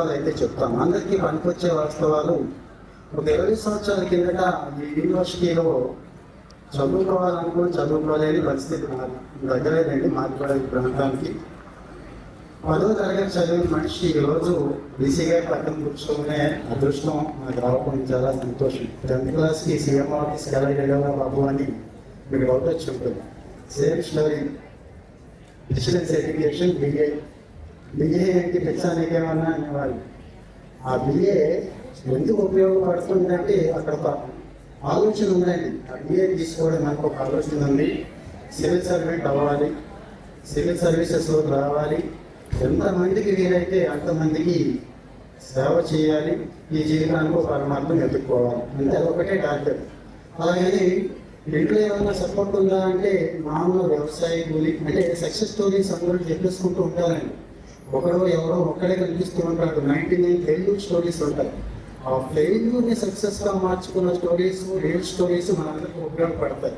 అయితే చెప్తాం అందరికీ పనికొచ్చే వాస్తవాలు ఒక ఇరవై సంవత్సరాల కిందట ఈ యూనివర్సిటీలో చదువుకోవాలనుకుని చదువుకోలేని పరిస్థితి దగ్గరేనండి మాది కూడా ఈ ప్రాంతానికి. పదో తరగతి చదివిన మనిషి ఈరోజు బీసీగా పక్కన కూర్చోనే అదృష్టం నాకు రావడం చాలా సంతోషం. టెన్త్ క్లాస్కి సీఎం ఆఫీస్కి ఎలా బాబు అని మీకు డౌట్ వచ్చి ఉంటుంది. Same story. Distance education BA. BA ఏంటి పెంచడానికి ఏమన్నా అనేవాళ్ళు ఆ బిఏ ఎందుకు ఉపయోగపడుతుందంటే అక్కడ ఒక ఆలోచన ఉందండి. ఆ బిఏ తీసుకోవడం మనకు ఒక ఆలోచన ఉంది. సివిల్ సర్వెంట్ అవ్వాలి. సివిల్ సర్వీసెస్ రావాలి. ఎంతమందికి వీలైతే అంతమందికి సేవ చేయాలి. ఈ జీవితానికి ఒక పరమార్థం ఎదుర్కోవాలి అంటే అదొకటే టార్గెట్ అలాగని ఇంట్లో ఏమైనా సపోర్ట్ ఉందా అంటే మామూలు వ్యవసాయ కూలి అంటే సక్సెస్ స్టోరీస్ అందరూ చెప్పేసుకుంటూ ఉంటారండి. ఒకడో ఎవరో ఒక్కడే కనిపిస్తూ ఉంటాడు నైన్టీ నైన్ ఫెయిల్యూర్ స్టోరీస్ ఉంటాయి. ఆ ఫెయిల్యూర్ని సక్సెస్గా మార్చుకున్న స్టోరీస్ రియల్ స్టోరీస్ మనందరికీ ఉపయోగపడతాయి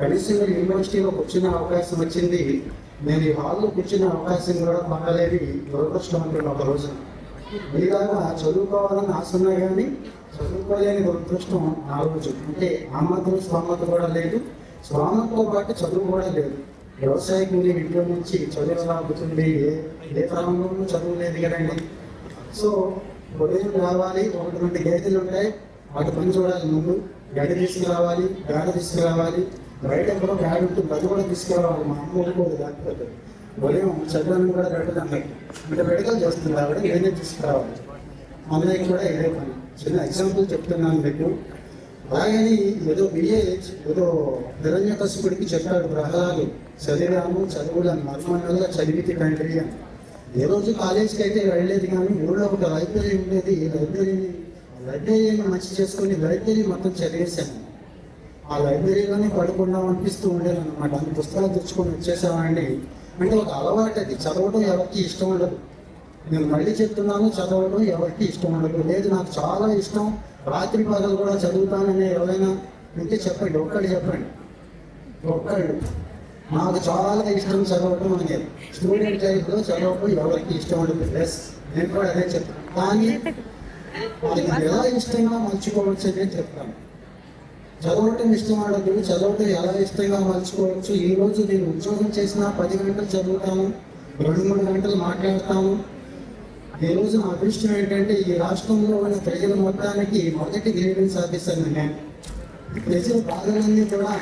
కనీసం యూనివర్సిటీలో కూర్చునే అవకాశం వచ్చింది. నేను ఈ హాల్లో కూర్చునే అవకాశం కూడా పొందలేని దురదృష్టం అంటున్న ఒక రోజు. మీలాగా చదువుకోవాలని ఆశ ఉన్నా కానీ చదువుకోలేని దురదృష్టం ఆ రోజు. అంటే ఆ మాత్రం స్వామత కూడా లేదు. స్వామతో పాటు చదువు కూడా లేదు. వ్యవసాయ కూలి ఇంట్లో నుంచి చదువు అవుతుంది ఏ ప్రాంతంలో చదువు లేదు కదండి. సో ఉదయం రావాలి ఒకటి రెండు గేదెలు ఉంటాయి వాటి పని చూడాలి ముందు గడి తీసుకురావాలి గాడ తీసుకురావాలి. బయట కూడా గాడి ఉంటుంది అది కూడా తీసుకురావాలి. మా అమ్మ ఊరుకోదు లేకపోతే. ఉదయం చదువుని కూడా పెట్టదు అన్నట్టు అంటే మెడికల్ చేస్తుంది ఆవిడ ఏదైనా తీసుకురావాలి. అన్నయ్య కూడా ఇదే పని. చిన్న ఎగ్జాంపుల్ చెప్తున్నాను మీకు. అలాగని ఏదో బిఏ ఏదో హిరణ్య కసుపుడికి చెప్పాడు గ్రహాలు చదివాము చదువులను మర్మన్నగా చదివితే కంట్రీ అని. ఏ రోజు కాలేజీకి అయితే వెళ్ళలేదు కానీ ఊళ్ళో ఒక లైబ్రరీ ఉండేది. లైబ్రరీని లైబ్రరీని మంచి చేసుకుని లైబ్రరీ మొత్తం చదివేశాను ఆ లైబ్రరీలోనే పడుకుందాం అనిపిస్తూ ఉండేది అనమాట అన్ని పుస్తకాలు తెచ్చుకొని వచ్చేసామండి అంటే ఒక అలవాటు అది. చదవడం ఎవరికి ఇష్టం ఉండదు. నేను మళ్ళీ చెప్తున్నాను చదవడం ఎవరికి ఇష్టం ఉండదు. లేదు నాకు చాలా ఇష్టం. రాత్రి పగలు కూడా చదువుతానని ఎవరైనా ఉంటే చెప్పండి ఒక్కళ్ళు చెప్పండి. ఒక్కళ్ళు. నాకు చాలా ఇష్టం చదవడం అనేది. స్టూడెంట్ లైఫ్లో చదవడం ఎవరికి ఇష్టం ఉండదు. ప్లస్ నేను కూడా అదే చెప్తాను. కానీ అది ఎలా ఇష్టంగా మలుచుకోవచ్చు అనేది చెప్తాను. చదవటం ఇష్టం ఆడదు చదవటం ఎలా ఇష్టంగా మలుచుకోవచ్చు? ఈ రోజు నేను ఉద్యోగం చేసినా పది గంటలు చదువుతాను రెండు మూడు గంటలు మాట్లాడతాను ఈ రోజు నా అదృష్టం ఏంటంటే ఈ రాష్ట్రంలో ఉన్న ప్రజల మొత్తానికి మొదటి గ్రేడింగ్ సాధిస్తాను నేను. ప్రజల బాధలన్నీ కూడా